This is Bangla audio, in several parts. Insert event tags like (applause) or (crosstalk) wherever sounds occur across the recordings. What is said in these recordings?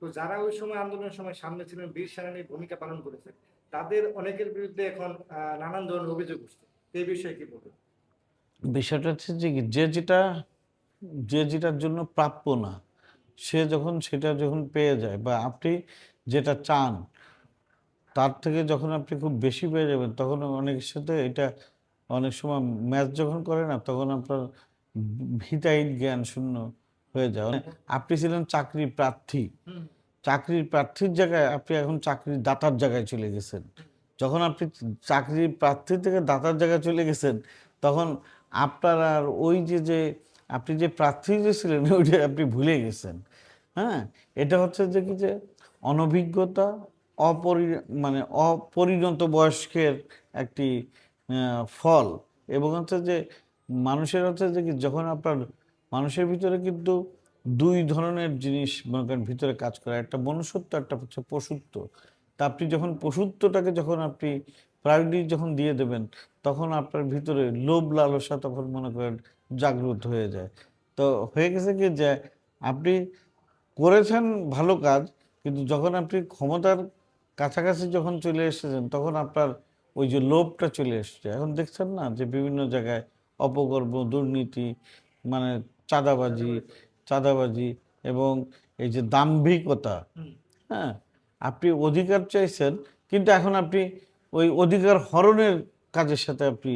তো যারা ওই সময় আন্দোলনের সময় সামনে ছিলেন, বীর সেনানীর ভূমিকা পালন করেছে তাদের অনেকের বিরুদ্ধে এখন নানান ধরনের অভিযোগ উঠছে। এই বিষয়ে কি বলবেন? বিষয়টা হচ্ছে যে যে যেটা, যে যেটার জন্য প্রাপ্য না, সে যখন, সেটা যখন পেয়ে যায় বা আপনি যেটা চান, তার থেকে যখন আপনি খুব বেশি পেয়ে যাবেন, তখন অনেকের সাথে এটা অনেক সময় ম্যাচ যখন করে না, তখন আপনার ভিতাহীন জ্ঞান শূন্য হয়ে যায় মানে আপনি ছিলেন চাকরি প্রার্থী। চাকরির প্রার্থীর জায়গায় আপনি এখন চাকরির দাতার জায়গায় চলে গেছেন। যখন আপনি চাকরির প্রার্থী থেকে দাতার জায়গায় চলে গেছেন তখন আপনার আর ওই যে যে আপনি যে প্রার্থী যে ছিলেন (laughs) ওইটা আপনি ভুলে গেছেন। হ্যাঁ? এটা হচ্ছে যে কি যে অনভিজ্ঞতা অপরি মানে অপরিণত বয়স্কের একটি ফল। এবং হচ্ছে যে মানুষের হচ্ছে যে কি যখন আপনার মানুষের ভিতরে কিন্তু দুই ধরনের জিনিস মনে করেন ভিতরে কাজ করে। একটা মনুষ্যত্ব, একটা হচ্ছে পশুত্ব। তা আপনি যখন পশুত্বটাকে যখন আপনি প্রায়োরিটি যখন দিয়ে দেবেন, তখন আপনার ভিতরে লোভ লালসা তখন মনে করেন জাগ্রত হয়ে যায়। তো হয়ে গেছে কি যে আপনি করেছেন ভালো কাজ, কিন্তু যখন আপনি ক্ষমতার কাছাকাছি যখন চলে এসেছেন, তখন আপনার ওই যে লোভটা চলে এসছে। এখন দেখছেন না যে বিভিন্ন জায়গায় অপকর্ম, দুর্নীতি মানে চাঁদাবাজি চাঁদাবাজি। এবং এই যে দাম্ভিকতা। হ্যাঁ আপনি অধিকার চাইছেন কিন্তু এখন আপনি ওই অধিকার হরণের কাজের সাথে আপনি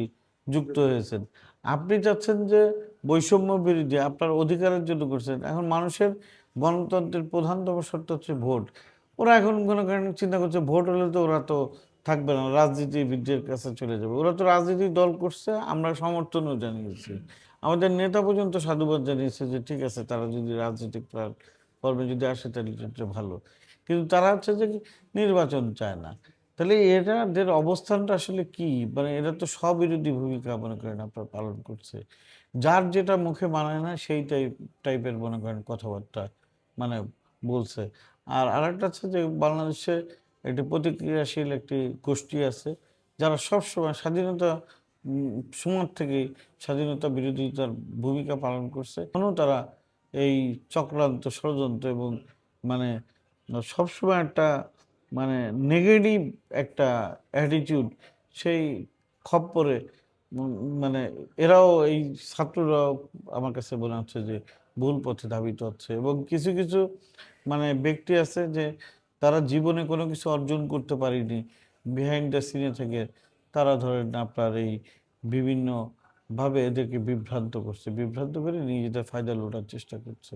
যুক্ত হয়েছেন। আপনি চাচ্ছেন যে বৈষম্য বিরোধী আপনার অধিকারের জন্য করছেন। এখন মানুষের গণতন্ত্রের প্রধানতম শর্ত হচ্ছে ভোট। ওরা এখন কোনো কারণে চিন্তা করছে ভোট হলে তো ওরা তো থাকবে না রাজনীতিবিদদের কাছে চলে যাবে। ওরা তো রাজনীতি দল করছে, আমরা সমর্থনও জানিয়েছি। আমাদের নেতা পর্যন্ত সাধুবাদ জানিয়েছে যে, ঠিক আছে, তারা যদি রাজনৈতিক কর্মে যদি আসে, তাহলে ভালো। কিন্তু তারা হচ্ছে যে নির্বাচন চায় না। তাহলে এটাদের অবস্থানটা আসলে কি? মানে এরা তো স্ববিরোধী ভূমিকা মনে করেন আপনার পালন করছে। যার যেটা মুখে মানায় না, সেই টাইপ, টাইপের মনে করেন কথাবার্তা মানে বলছে। আর আরেকটা হচ্ছে যে, বাংলাদেশে একটি প্রতিক্রিয়াশীল একটি গোষ্ঠী আছে, যারা সবসময় স্বাধীনতা সময় থেকেই স্বাধীনতা বিরোধিতার ভূমিকা পালন করছে। এখনও তারা এই চক্রান্ত ষড়যন্ত্র এবং মানে সবসময় একটা মানে নেগেটিভ একটা অ্যাটিটিউড সেই খপ্পরে মানে এরাও এই ছাত্ররাও আমার কাছে মনে হচ্ছে যে ভুল পথে ধাবিত হচ্ছে এবং কিছু কিছু মানে ব্যক্তি আছে যে তারা জীবনে কোনো কিছু অর্জন করতে পারেনি। বিহাইন্ড দ্য সিনে থেকে তারা ধরেন আপনার এই বিভিন্নভাবে এদেরকে বিভ্রান্ত করছে। বিভ্রান্ত করে নিজেদের ফায়দা লোটার চেষ্টা করছে।